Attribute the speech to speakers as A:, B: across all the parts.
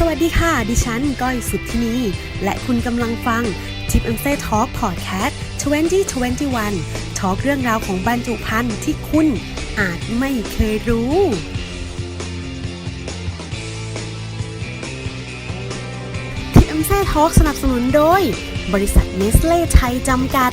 A: สวัสดีค่ะ ดิฉันก้อยสุดทธินีและคุณกำลังฟัง Tip and Say Talk Podcast 2021 ทอล์กเรื่องราวของบรรจุภัณฑ์ที่คุณอาจไม่เคยรู้ Tip and Say Talk สนับสนุนโดย บริษัทเนสเล่ไทยจำกัด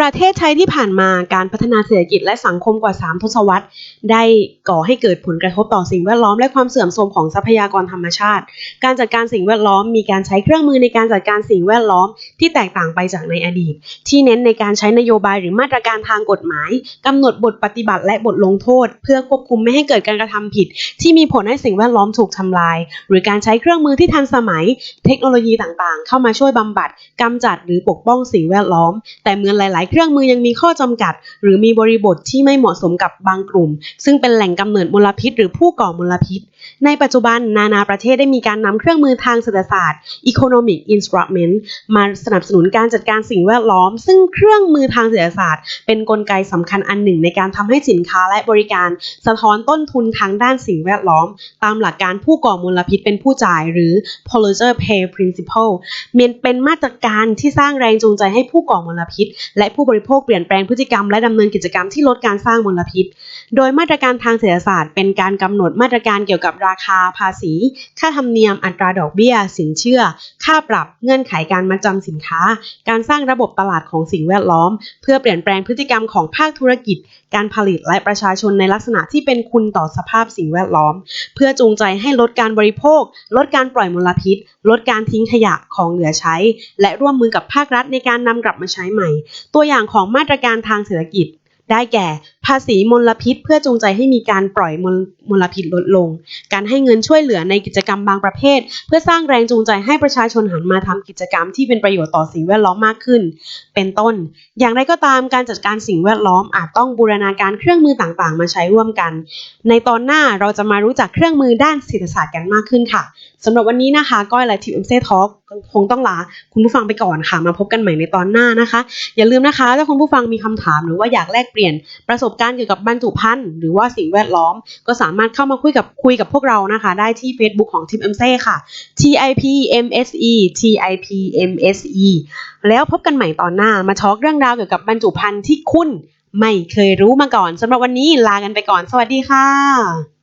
A: ประเทศไทยที่ผ่านมาการพัฒนาเศรษฐกิจและสังคมกว่า 3 ทศวรรษ ได้ก่อให้เกิดผลกระทบต่อสิ่งแวดล้อมและความเสื่อมโทรมของทรัพยากรธรรมชาติ การจัดการสิ่งแวดล้อม มีการใช้เครื่องมือในการจัดการสิ่งแวดล้อม ที่แตกต่างไปจากในอดีต ที่เน้นในการใช้นโยบายหรือมาตรการทางกฎหมายกำหนดบทปฏิบัติและบทลงโทษ เพื่อควบคุมไม่ให้เกิดการกระทำผิด ที่มีผลให้สิ่งแวดล้อมถูกทำลาย หรือการใช้เครื่องมือที่ทันสมัย เทคโนโลยีต่างๆ เข้ามาช่วยบำบัดกำจัดหรือปกป้องสิ่งแวดล้อม แต่เมื่อหลายเครื่องมือยังมีข้อจำกัด หรือมีบริบทที่ไม่เหมาะสมกับบางกลุ่ม ซึ่งเป็นแหล่งกำเนิดมลพิษ หรือผู้ก่อมลพิษ ในปัจจุบันนานาประเทศได้มีการนำเครื่องมือทางเศรษฐศาสตร์ Economic Instrument มาสนับสนุนการจัดการสิ่งแวดล้อม ซึ่งเครื่องมือทางเศรษฐศาสตร์ เป็นนกลไกสำคัญอันหนึ่งในการทำให้สินค้าและบริการ สะท้อนต้นทุนทางด้านสิ่งแวดล้อม ตามหลักการผู้ก่อมลพิษเป็นผู้จ่ายหรือ polluter pay principle เมนเป็นมาตรการที่สร้างแรงจูงใจให้ผู้ก่อมลพิษ และผู้บริโภคเปลี่ยนแปลงพฤติกรรมและดำเนินกิจกรรมที่ลดการสร้างมลพิษ โดยมาตรการทางเศรษฐศาสตร์ เป็นการกำหนดมาตรการเกี่ยวกับราคาภาษี ค่าธรรมเนียมอัตราดอกเบี้ย สินเชื่อ ค่าปรับเงื่อนไขการมัดจำสินค้า การสร้างระบบตลาดของสิ่งแวดล้อม เพื่อเปลี่ยนแปลงพฤติกรรมของภาคธุรกิจ การผลิตและประชาชนในลักษณะที่เป็นคุณต่อสภาพสิ่งแวดล้อม เพื่อจูงใจให้ลดการบริโภค ลดการปล่อยมลพิษ ลดการทิ้งขยะของเหลือใช้ และร่วมมือกับภาครัฐในการนำกลับมาใช้ใหม่ ตัวอย่างของมาตรการทางเศรษฐกิจ ได้แก่ภาษีมลพิษ เพื่อจูงใจให้มีการปล่อยมลมลพิษลดลง การให้เงินช่วยเหลือในกิจกรรมบางประเภท เพื่อสร้างแรงจูงใจให้ประชาชนหันมาทำกิจกรรมที่เป็นประโยชน์ต่อสิ่งแวดล้อมมากขึ้น เป็นต้น อย่างไรก็ตามการจัดการสิ่งแวดล้อมอาจต้องบูรณาการเครื่องมือต่างๆ มาใช้ร่วมกัน ในตอนหน้าเราจะมารู้จักเครื่องมือด้านเศรษฐศาสตร์กันมากขึ้นค่ะสำหรับวันนี้นะคะก้อยและทีมเซ่ทอล์กคงต้องลาคุณผู้ฟังไปก่อนค่ะ มาพบกันใหม่ในตอนหน้านะคะ อย่าลืมนะคะ ถ้าคุณผู้ฟังมีคำถามหรือว่าอยากแลกเปลี่ยนประสบการณ์เกี่ยวกับบรรจุภัณฑ์หรือว่าสิ่งแวดล้อม ก็สามารถเข้ามาคุยกับคุยกับพวกเรานะคะ ได้ที่ Facebook ของทีมเอ็มเซ่ค่ะ TIP MSE TIP MSE แล้วพบกันใหม่ตอนหน้ามาทอกเรื่องราวเกี่ยวกับบรรจุภัณฑ์ที่คุณไม่เคยรู้มาก่อนสำหรับวันนี้ลากันไปก่อน สวัสดีค่ะ